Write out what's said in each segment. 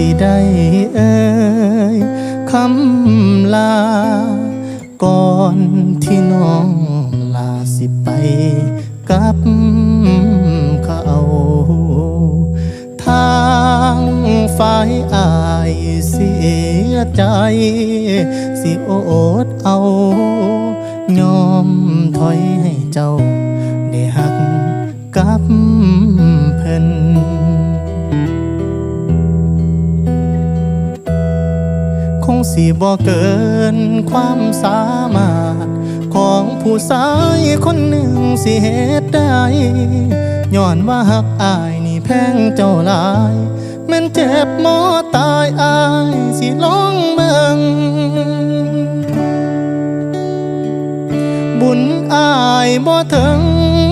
สิได้เอ่ยคำลา ก่อนที่น้องลาสิไปกับเขาทางฝ่ายอายเสียใจ สิโอดเอา ยอมถอยให้เจ้า ได้หักกับเพิ่น คงสิบ่เกินความสามารถ ของผู้ชายคนหนึ่งสิเหตุได้ย้อนว่าหักอายนี่แพงเจ้าลายแม่นเจ็บหมอตายอายสิลองเบิ่งบุญอายบ่ถึง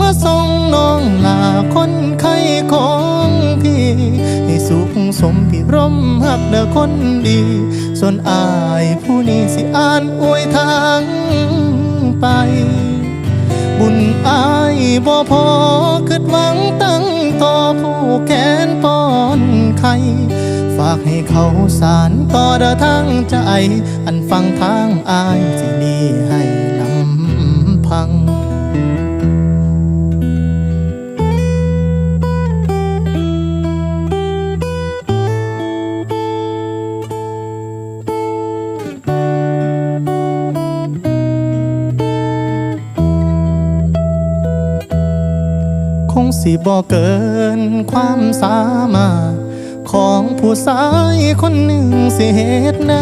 มาส่งน้องลาคน สมพี่ร่มหักเด้อคนดี ส่วนอายผู้นี้สิอ่านอวยทางไป บุญอายบ่พอคิดหวังตั้งต่อผู้แขนป้อนไข่ฝากให้เขาสารต่อเด้อทางใจ อันฟังทางอายสิดีให้ คงสิบ่เกินความสามารถของผู้ชายคนหนึ่งสิเหตุใด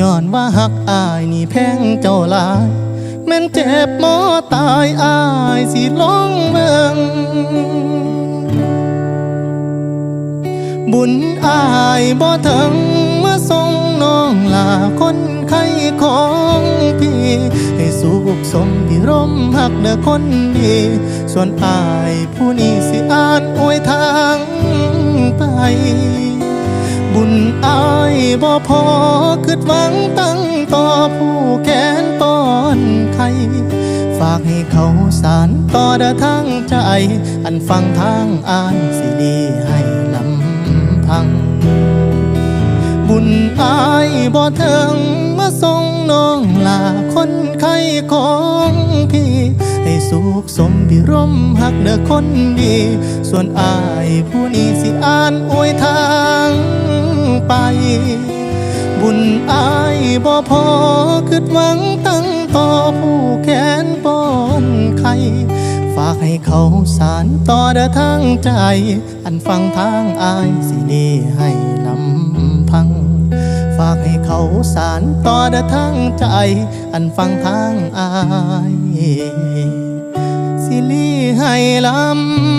ย้อนว่าหักอายนี่แพงเจ้าลาย แม่นเจ็บหมอตายอายสิลองเบิ่งบุญอายบ่ถึงเมาส่งน้องลาคนไข้ของ สุขสมพี่ร่มหักเด้อคนดี ส่วนอายผู้นี้สิอ่านอวยทางไป บุญอายบ่พอคิดหวังตั้งต่อผู้แขนป้อนไข่ฝากให้เขาสารต่อเด้อทางใจ อันฟังทางอายสิดีให้ลำพังบุญอายบ่เทิงมาส่งน้องลา ของพี่ ให้สุขสมพี่ร่มหักเด้อคนดี ส่วนอายผู้นี้สิอ่านอวยทางไป บุญอายบ่พอคิดหวังตั้งต่อผู้แขนปอนไข่ฝากให้เขาสารต่อเด้อทางใจ อันฟังทางอายสิดีให้าสารต่อเด้อทางใจ อันฟังทางอายสิลีให้ลำ